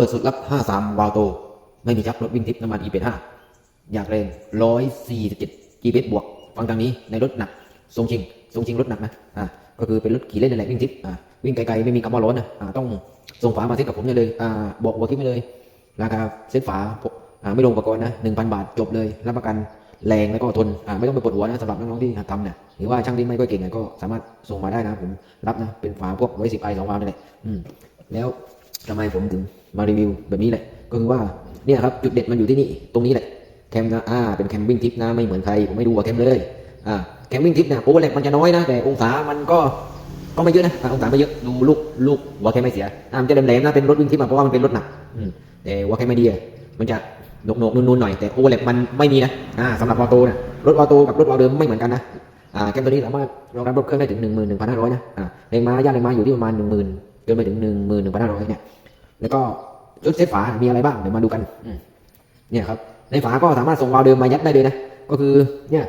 ปิดสุดรับ 53 วาล์วโต ไม่มีจับรถวิ่งทิปน้ำมัน E85 อยากแรง 147 GPS บวก ฟังทางนี้ในรถหนัก ทรงชิง ทรงชิงรถหนักนะ อ่า ก็คือเป็นรถขี่เล่นนั่นแหละวิ่งทิปอ่า วิ่งไกลๆไม่มีคำว่าร้อนนะ อ่า ต้องส่งฝามาเซ็ตกับผมได้เลย อ่า บอกหัวคลิปไปเลย ราคาเซ็ตฝา อ่า ไม่ลงอุปกรณ์นะ1,000 บาทจบเลย รับประกันแรงแล้วก็ทน อ่า ไม่ต้องไปปวดหัวนะสำหรับน้องๆที่หัดทำเนี่ย หรือว่าช่างที่ไม่ค่อยเก่งเนี่ยก็สามารถส่งมาได้นะผมรับนะ เป็นฝาพวกไว้สิบไอสองวาล์วนี่แหละ อืม แล้วทำไมผมถึง มารีวิวแบบนี้แหละ ก็คือว่าเนี่ยครับจุดเด็ดมันอยู่ที่นี่ตรงนี้แหละแคมนะอ่าเป็นแคมวิ่งทิปนะไม่เหมือนใครผมไม่ดูว่าแคมเลยอ่าแคมวิ่งทิปนี่ยโอเวอร์แลกมันจะน้อยนะ แต่องศามันก็ก็ไม่เยอะนะอ่องศาไม่เยอะดูลูกลูกหัวแคมไม่เสียอ่ามันจะแหลมๆนะเป็นรถวิ่งทิปเพราะว่ามันเป็นรถหนักอืมแต่หัวแคมไม่ดีอะมันจะหนกๆนูนๆหน่อยแต่โอเวอร์แลกมันไม่มีนะอ่าสำหรับออโต้นะรถออโต้กับรถออเดิมไม่เหมือนกันนะอ่าแคมตัวนี้สามารถรองรับรถเครื่องได้ถึงหนึ่งหมื่นหนึ่งพันห้าร้อยนะอ่าแรงม้าย่านแรงม้าอยู่ที่ประมาณหนึ่งหมื่นจนไปถึงหนึ่งหมื่นหนึ่งพันห้าร้อยเนี่ย แล้วก็ชุดเซตฝา มีอะไรบ้าง เดี๋ยวมาดูกันอืมเนี่ยครับ ในฝาก็สามารถส่งวาล์วเดิมมายัดได้เลยนะ ก็คือเนี่ย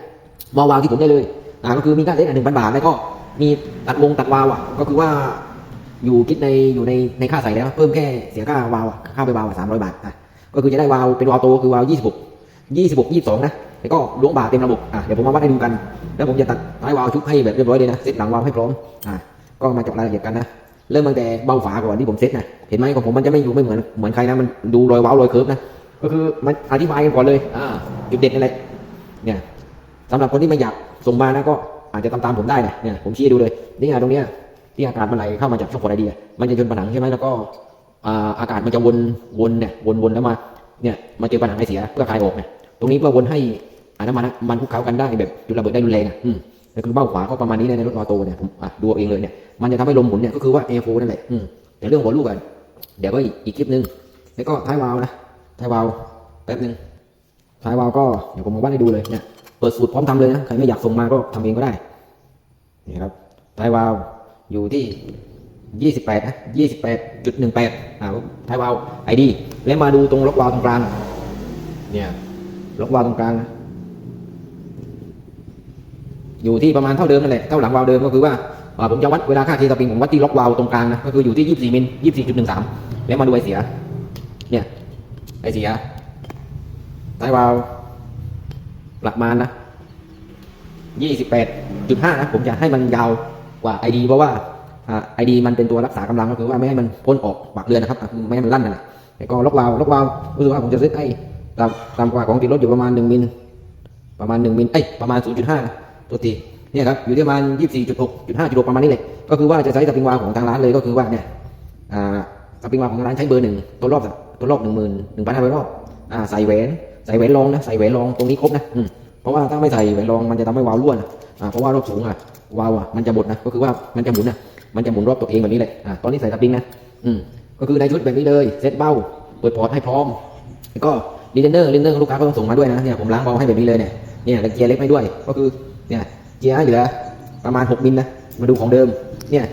วาล์ววาล์วที่ผมได้เลยอ่าก็คือมีค่าเซ็ตหนึ่งพันบาท แล้วก็มีตัดวงตัดวาล์วอะ ก็คือว่าอยู่คิดในอยู่ในในค่าใส่แล้ว เพิ่มแค่เสียค่าวาล์วอะค่าไปวาล์วสามร้อยบาทอะ ก็คือจะได้วาล์วเป็นวาล์วโตคือวาล์วยี่สิบหกยี่สิบหกยี่สิบสองนะ แล้วก็ล้วงบาทเต็มระบบ อะ เดี๋ยวผมมาวัดให้ดูกัน แล้วผมจะตัดท้ายวาล์วชุบให้แบบเรียบร้อยเลยนะ เซตหลังวาล์วให้พร้อม อะ ก็มาเจาะรายละเอียดกันนะ เริ่มตั้งแต่เบ้าฝาก่อนที่ผมเซ็ตนะเห็นไหมของผมมันจะไม่อยู่ไม่เหมือนเหมือนใครนะมันดูรอยว้าวรอยเคิร์ฟนะก็คือมันอธิบายกันก่อนเลยอ่าจุดเด่นอะไรเนี่ยสำหรับคนที่ไม่อยากส่งมานะก็อาจจะตามตามๆผมได้นะเนี่ยผมชี้ให้ดูเลยนี่ไงตรงเนี้ยที่อากาศมันไหลเข้ามาจากช่องกดไอเดีย มันจะชนผนังใช่ไหมแล้วก็อ่าอากาศมันจะวนวนเนี่ยวนวนแล้วมาเนี่ยมาเจอผนังไอเสียเพื่อคลายออกเนี่ยตรงนี้เพื่อวนให้อ่าน้ำมันอะมันคลุกเคล้ากันได้แบบจุดระเบิดได้รุนแรงอะอืมก็ คือเบ้าขวาก็ประมาณนี้เลยในรถออโต้เนี่ยผมอะดูเอาเองเลยเนี่ยมันจะทำให้ลมหมุนเนี่ยก็คือว่า a อนั่นแหละอืมแต่เรื่องหัวลูกกันเดี๋ยวก็อีกอีกคลิปหนึงแล้วก็ท้ายวาล์วนะท้ายวาล์วแป๊บหนึงท้ายวาล์วก็เดี๋ยวผมมาวัดให้ดูเลยเนี่ยเปิดสูตรพร้อมทำเลยนะใครไม่อยากส่งมาก็ทำเองก็ได้นี่ครับท้ายวาล์วอยู่ที่ยี่สิบแปดนะยี่สิบแปดจุดหนึ่งแปดอ่าท้ายวาล์วไอดีแล้วมาดูตรงล็อกวาล์วตรงกลางเนี่ยล็อกวาล์วตรงกลางนะ อยู่ที่ประมาณเท่าเดิมนั่นแหละเท่าหลังวาล์วเดิมก็คือว่าผมจะวัดเวลาค่าเคสปริงผมวัดที่ล็อกวาล์วตรงกลางนะก็คืออยู่ที่ 24มิล24.13 แล้วมาดูไอเสียเนี่ยไอเสียท้ายวาล์วประมาณนะ28.5นะผมจะให้มันยาวกว่า ID เพราะว่าไอดีมันเป็นตัวรักษากำลังก็คือว่าไม่ให้มันพ้นออกปากเรือนนะครับอ่คือไม่ให้มันลั่นนั่นแหละแต่ก็ล็อกวาล์วล็อกวาล์วรู้สึกว่าผมจะเซตให้ตามตามกว่าของติดรถอยู่ประมาณ1มิลประมาณ1มิลเอ้ยประมาณ 0.5นะ ตัวทีเนี่ยครับอยู่ที่ประมาณ24.6 5.6ประมาณนี้เลยก็คือว่าจะใช้สปริงวาของทางร้านเลยก็คือว่าเนี่ยอ่าสปริงวาของทางร้านใช้เบอร์หนึ่งตัวรอบตัวรอบหนึ่งหมื่นหนึ่งพันห้าร้อยรอบอ่าใส่แหวนใส่แหวนรองนะใส่แหวนรองตรงนี้ครบนะอืมเพราะว่าถ้าไม่ใส่แหวนรองมันจะทำให้วาล์วรั่วนอ่าเพราะว่ารอบสูงอะวาล์วอะมันจะบดนะก็คือว่ามันจะหมุนนะมันจะหมุนรอบตัวเองแบบนี้เลยอ่าตอนนี้ใส่สปริงนะอืมก็คือในชุดแบบนี้เลยเซตเบ้าเปิดพอร์ตให้พร้อมแล้วก็ดีเทนเนอร์ดีเนเนอร์ลูกค้าก็ต้องส่งมาด้วยนะเนี่ยผมล้างเบาให้แบบนี้เลยเนี่ยเนี่ยเกียร์เล็กให้ด้วยก็คือ เนี่ยเกียร์เหลือประมาณ 6 มิลนะ มาดูของเดิม เนี่ย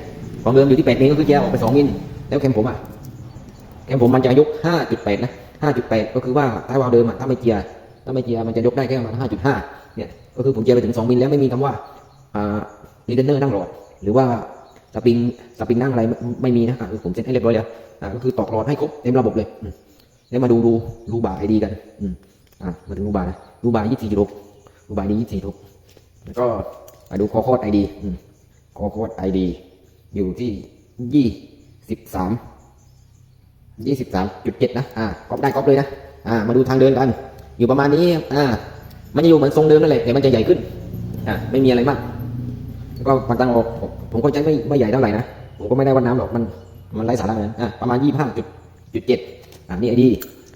ของเดิมอยู่ที่ 8 มิลก็คือเกียร์ออกไป 2 มิล แล้วแคมผมอะ แคมผมมันจะยก 5.8 นะ 5.8 ก็คือว่าถ้าวาล์วเดิมอะ ถ้าไม่เกียร์ ถ้าไม่เกียร์มันจะยกได้แค่ประมาณ 5.5 เนี่ย ก็คือผมเกียร์ไปถึง 2 มิลแล้วไม่มีคำว่าอ่าดีเทนเนอร์นั่งหลอด หรือว่าสปริง สปริงนั่งอะไรไม่ไม่มีนะอะคือผมเซ็ตให้เรียบร้อยแล้วก็คือตอกหลอดให้ครบเต็มระบบเลยอืมแล้วมาดูรูรูบาไอดีกัน อืม อะมาถึงรูบานะรูบายี่สี่จุดหกรูบาดียี่สี่จุดแล้ว ก็มาดูคอโคดไอดีอืมคอโคดไอดีอยู่ที่ยี่สิบสามยี่สิบสามจุดเจ็ดนะ อ่าก๊อปได้ก๊อปเลยนะ อ่า มาดูทางเดินกัน อยู่ประมาณนี้ อ่า มันจะอยู่เหมือนทรงเดิมนั่นแหละแต่มันจะใหญ่ขึ้น อ่าไม่มีอะไรมากแล้วก็ปากตังออก ผมก็ใช้ไม่ไม่ใหญ่เท่าไหร่นะ ผมก็ไม่ได้วัดน้ำหรอก มัน มันไร้สาระเลยอะประมาณยี่ห้าจุดจุดเจ็ดอ่านี่ไอดี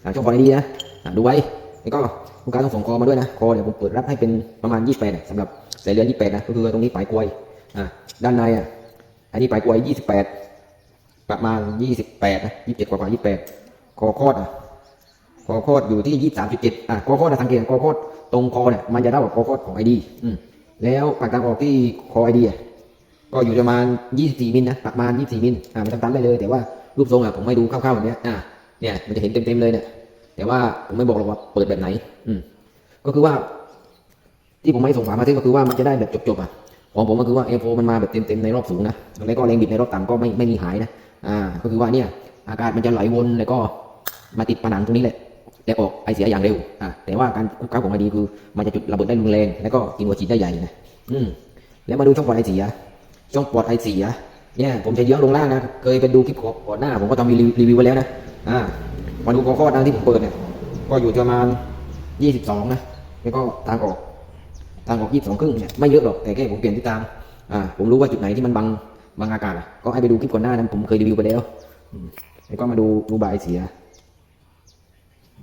อ่าช่องคอไอดีนะ อ่าดูไว้ แล้วก็ลูกค้าต้องส่งคอมาด้วยนะ คอเดี๋ยวผมเปิดรับให้เป็นประมาณ28นะสำหรับ ใส่เรือน28นะก็คือตรงนี้ปลายกลวยอ่าด้านในอะอันนี้ปลายกลวย28ประมาณ28นะ27กว่ากว่า28คอโคอดอะคอโคอดอยู่ที่23.7อะคอโคอดนะสังเกตคอโคอดตรงคอเนี่ยมันจะเท่ากับคอโคอดของไอดีอืมแล้วปากทางออกที่คอไอดีอะก็อยู่ประมาณ 24 มิลนะ ประมาณ 24 มิลอ่ามันทำตันได้เลย แต่ว่ารูปทรงอะผมให้ดูคร่าวๆแบบเนี้ยอ่าเนี่ยมันจะเห็นเต็มๆเลยเนี่ยแต่ว่าผมไม่บอกหรอกว่าเปิดแบบไหน อืมก็คือว่า ที่ผมไม่ส่งฝามาเทสก็คือว่ามันจะได้แบบจบๆอะของผมก็คือว่าเอโฟมันมาแบบเต็มๆในรอบสูงนะแล้วก็แรงบิดในรอบต่ำก็ไม่ไม่มีหายนะอ่าก็คือว่าเนี่ยอากาศมันจะไหลวนแล้วก็มาติดผนังตรงนี้แหละแล้วออกไอเสียอย่างเร็วอ่าแต่ว่าการคุกค้าของไอดีคือมันจะจุดระเบิดได้รุนแรงแล้วก็กินหัวฉีดได้ใหญ่นะอืมแล้วมาดูช่องปลอดไอเสียช่องปลอดไอเสียเนี่ยผมจะเยื้องลงล่างนะเคยไปดูคลิปก่อนหน้า ผมก็ทำรีวิวรีวิวไว้แล้วนะอ่ามาดูกอข้อดังที่ผมเปิดเนี่ยก็อยู่ประมาณยี่สิบสองนะแล้วก็ทางออก ทางออกยี่สิบสองครึ่งเนี่ยไม่เยอะหรอกแต่แค่ผมเปลี่ยนทิศทางอ่าผมรู้ว่าจุดไหนที่มันบังบังอากาศอะก็ให้ไปดูคลิปก่อนหน้านั้นผมเคยรีวิวไปแล้วแล้วก็มาดูดูบายเสีย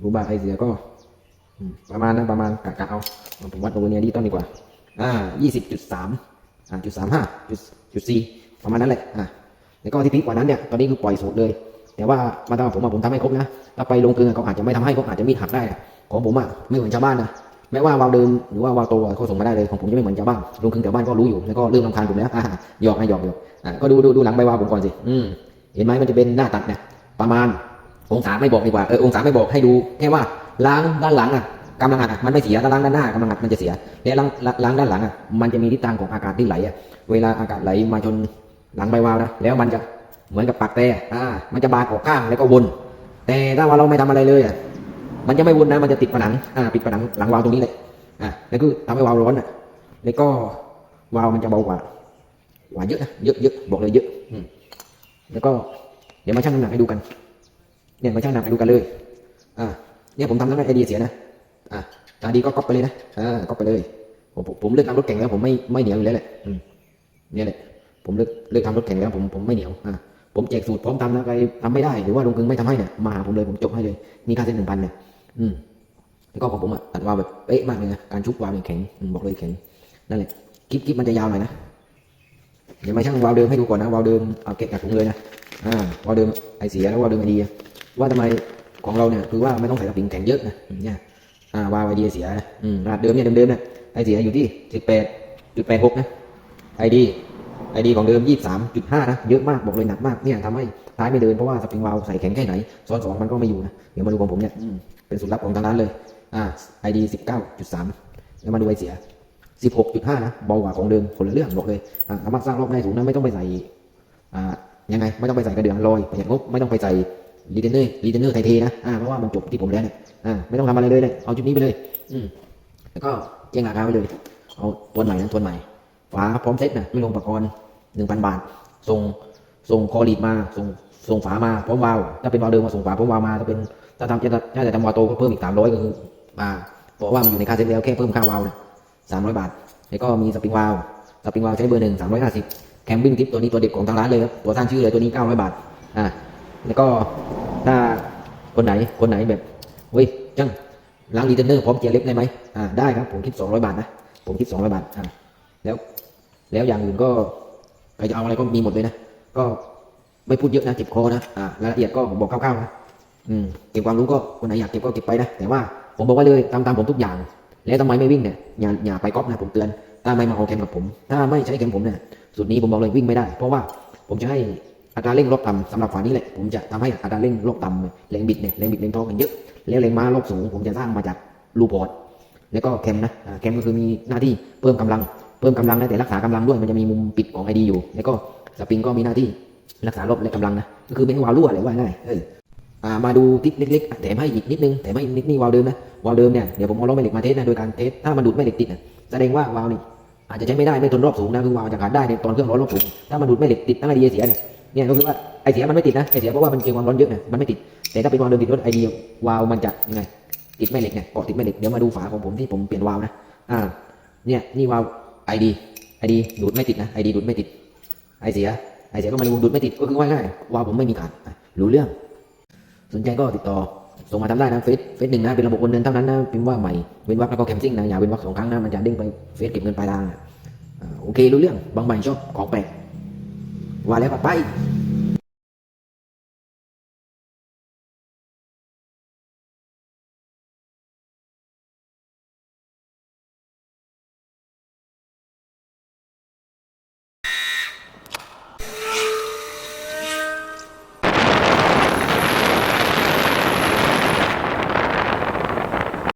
ดูบายเสียก็ประมาณนั้นประมาณกะกะเอาผมวัดโอเวอร์นียดีต้นดีกว่าอ่ายี่สิบจุดสามอ่าจุดสามห้าจุดจุดสี่ประมาณนั้นแหละอ่าแล้วก็ที่พีคกว่านั้นเนี่ยตอนนี้คือปล่อยสูตรเลย แต่ว่ามาตามผมอะผมทำให้ครบนะถ้าไปลงเกลือเขาอาจจะไม่ทำให้เขาอาจจะมีดหักได้ของผมอะไม่เหมือนชาวบ้านนะ แม้ว่าวาวเดิมหรือว่าวาวโตเขาส่งมาได้เลยของผมจะไม่เหมือนชาวบ้านลุงคึงแถวบ้านก็รู้อยู่แล้วก็เริ่มรำคาญผมแล้วอ่าหยอกนะหยอกหยอกอ่าก็ดูดูดูหลังใบวาวผมก่อนสิอืมเห็นไหมมันจะเป็นหน้าตัดเนี่ยประมาณองศาไม่บอกดีกว่าเออองศาไม่บอกให้ดูแค่ว่าล้างด้านหลังอะกำลังอัดมันไม่เสียถ้าล้างด้านหน้ากำลังอัดมันจะเสียและล้างล้างล้างด้านหลังอะมันจะมีทิศทางของอากาศที่ไหลอะเวลาอากาศไหลมาจนหลังใบวาวนะแล้วมันจะเหมือนกับปากแต่อ่ามันจะบานออกข้างแล้วก็วน แต่ถ้าว่าเราไม่ทำอะไรเลยอะ มันจะไม่วนนะมันจะติดผนังอ่าปิดผนังหลังวาล์วตรงนี้เลยอะแล้วคือทำให้วาล์วร้อนอะแล้วก็วาล์วมันจะเบากว่ากว่าเยอะนะเยอะเยอะบอกเลยเยอะอืมแล้วก็เดี๋ยวมาชั่งน้ำหนักให้ดูกัน เนี่ยมาชั่งน้ำหนักให้ดูกันเลยอ่าเนี่ยผมทำแล้วไอเดียเสียนะอะตาดีก็ก๊อปไปเลยนะอ่าก๊อปไปเลย ผมผมเลือกทำรถแข่งแล้วผมไม่ไม่เหนียวอยู่แล้วแหละอืมเนี่ยแหละผมเลือกเลือกทำรถแข่งแล้วผมผมไม่เหนียวอ่าผมแจกสูตรพร้อมทำนะใครทำไม่ได้หรือว่าลงกึงไม่ทำให้เนี่ยมาหาผมเลยผมจบให้เลยนี่ค่าเส้นหนึ่งพันเนี่ย อืมแล้วก็ของผมอะตัดวาวแบบเป๊ะมากเลยนะการชุบวาวเนี่ยแข็งบอกเลยแข็งนั่นแหละคลิปคลิปมันจะยาวหน่อยนะเดี๋ยวมาช่างวาวเดิมให้ดูก่อนนะวาวเดิมเอาเก็บจากถุงเลยนะอ่าวาวเดิมไอเสียแล้ววาวเดิมไอดีว่าทำไมของเราเนี่ยคือว่าไม่ต้องใส่สปริงแข็งเยอะนะเนี่ยอ่าวาวไอเดียเสียนะอืมรหัสเดิมเนี่ยเดิมๆนะไอเสียอยู่ที่สิบแปดจุดแปดหกนะไอดีไอดีของเดิมยี่สามจุดห้านะ เยอะมากบอกเลยหนักมากเนี่ยทำให้ท้ายไม่เดินเพราะว่าสปริงวาล์วใส่แข็งแค่ไหนซ้อนสองมันก็ไม่อยู่นะ เดี๋ยวมาดูของผมเนี่ย เป็นสูตรลับของทางร้านเลยอ่า ID สิบเก้าจุดสามแล้วมาดูไอเสียสิบหกจุดห้านะเบากว่าของเดิมคนละเรื่องบอกเลยอ่าสามารถสร้างรอบได้สูงนะไม่ต้องไปใส่อ่ายังไงไม่ต้องไปใส่กระเดื่องลอยประหยัดงบไม่ต้องไปใส่รีเทนเนอร์รีเทนเนอร์ไทเทนะอ่าเพราะว่ามันจบที่ผมแล้วเนี่ยอ่าไม่ต้องทำอะไรเลยเลยเอาชุดนี้ไปเลย อืมแล้วก็แจ้งราคาไว้เลย เอาตัวใหม่นะตัวใหม่ฝาพร้อมเซ็ตนะไม่ลงอุปกรณ์หนึ่งพันบาทส่งส่งคอลีดมาส่งส่งฝามาพร้อมวาล์วถ้าเป็นวาล์วเดิมมาส่งฝาพร้อมวาล์วมาถ้าเป็น ถ้าทำจะถ้าจะทำวาโตก็เพิ่มอีกสามร้อยก็คือมาเพราะว่ามันอยู่ในค่าเซ็ตแล้วแค่เพิ่มค่าวาล์วนะสามร้อยบาท แล้วก็มีสปริงวาวสปริงวาวใช้เบอร์หนึ่งสามร้อยห้าสิบแคมบิ้งทิปตัวนี้ตัวเด็ดของทางร้านเลยครับตัวสร้างชื่อเลยตัวนี้เก้าร้อยบาทอ่าแล้วก็ถ้าคนไหนคนไหนแบบเฮ้ยจังล้างรีเทนเนอร์พร้อมเจียร์เล็บได้ไหมอ่าได้ครับผมคิดสองร้อยบาทนะผมคิดสองร้อยบาทอ่าแล้วแล้วอย่างอื่นก็ใครจะเอาอะไรก็มีหมดเลยนะ ก็ไม่พูดเยอะนะเจ็บคอนะอ่ารายละเอียดก็ผมบอกคร่าวๆนะ อืมเก็บความรู้ก็คนไหนอยากเก็บก็เก็บไปนะแต่ว่าผมบอกว่าเลยตามตามผมทุกอย่าง แล้วทำไมไม่วิ่งเนี่ยอย่าอย่าไปก๊อปนะผมเตือนถ้าไม่มาเอาเข็มกับผม ถ้าไม่ใช้เข็มผมเนี่ยสุดนี้ผมบอกเลยวิ่งไม่ได้ เพราะว่าผมจะให้อัตราเร่งรอบต่ำสำหรับฝานี้แหละผมจะทำให้อัตราเร่งรอบต่ำแรงบิดเนี่ยแรงบิดแรงท้องกันเยอะแล้วแรงม้ารอบสูง ผมจะสร้างมาจากลูพอร์ตแล้วก็แคมนะแคมก็คือมีหน้าที่เพิ่มกำลัง เพิ่มกำลังนะแต่รักษากำลังด้วยมันจะมีมุมปิดของไอดีอยู่ แล้วก็สปริงก็มีหน้าที่รักษารอบและกำลังนะก็คือไม่ให้วาล์วรั่วเลยว่าง่ายเออ มาดูทิปเล็กๆแถมให้อีกนิดนึงแถมให้อีกนิดนี่วาล์วเดิมนะวาล์วเดิมเนี่ยเดี๋ยวผมเอาล้อแม่เหล็กมาเทสนะโดยการเทสถ้ามันดูดแม่เหล็กติดนะแสดงว่าวาล์วนี่อาจจะใช้ไม่ได้ไม่ทนรอบสูงนะคือวาล์วจะขาดได้ในตอนเครื่องร้อนรอบสูงถ้ามันดูดแม่เหล็กติดตั้งไอเดียเสียเนี่ยเนี่ยก็คือว่าไอเสียมันไม่ติดนะไอเสียเพราะว่ามันเกี่ยวความร้อนเยอะนะมันไม่ติด แต่ถ้าเป็นวาล์วเดิมติดรถไอเดียวาล์วมันจะยังไงติดแม่เหล็กเนี่ยเกาะติดแม่เหล็กเดี๋ยวมาดูฝาของผมที่ผมเปลี่ยนวาล์วนะอ่าเนี่ยนี่วาลไอดีไอดีดูดไม่ติดนะไอดีดูดไม่ติดไอเสียไอเสียก็มาดูดูดไม่ติดก็คือว่าง่ายวาลผมไม่มีขาดรู้เรื่อง สนใจก็ติดต่อส่งมาทำได้นะเฟซเฟซหนึ่งนะเป็นระบบโอนเงินเท่านั้นนะพิมพ์ว่าใหม่เว้นวรรคแล้วก็แคมซิ่งนะอย่าเว้นวรรคสองครั้งนะมันจะเด้งไปเฟซเก็บเงินปลายทางอ่าโอเครู้เรื่องบางใบชอบของแปลกว่าแล้วก็ไป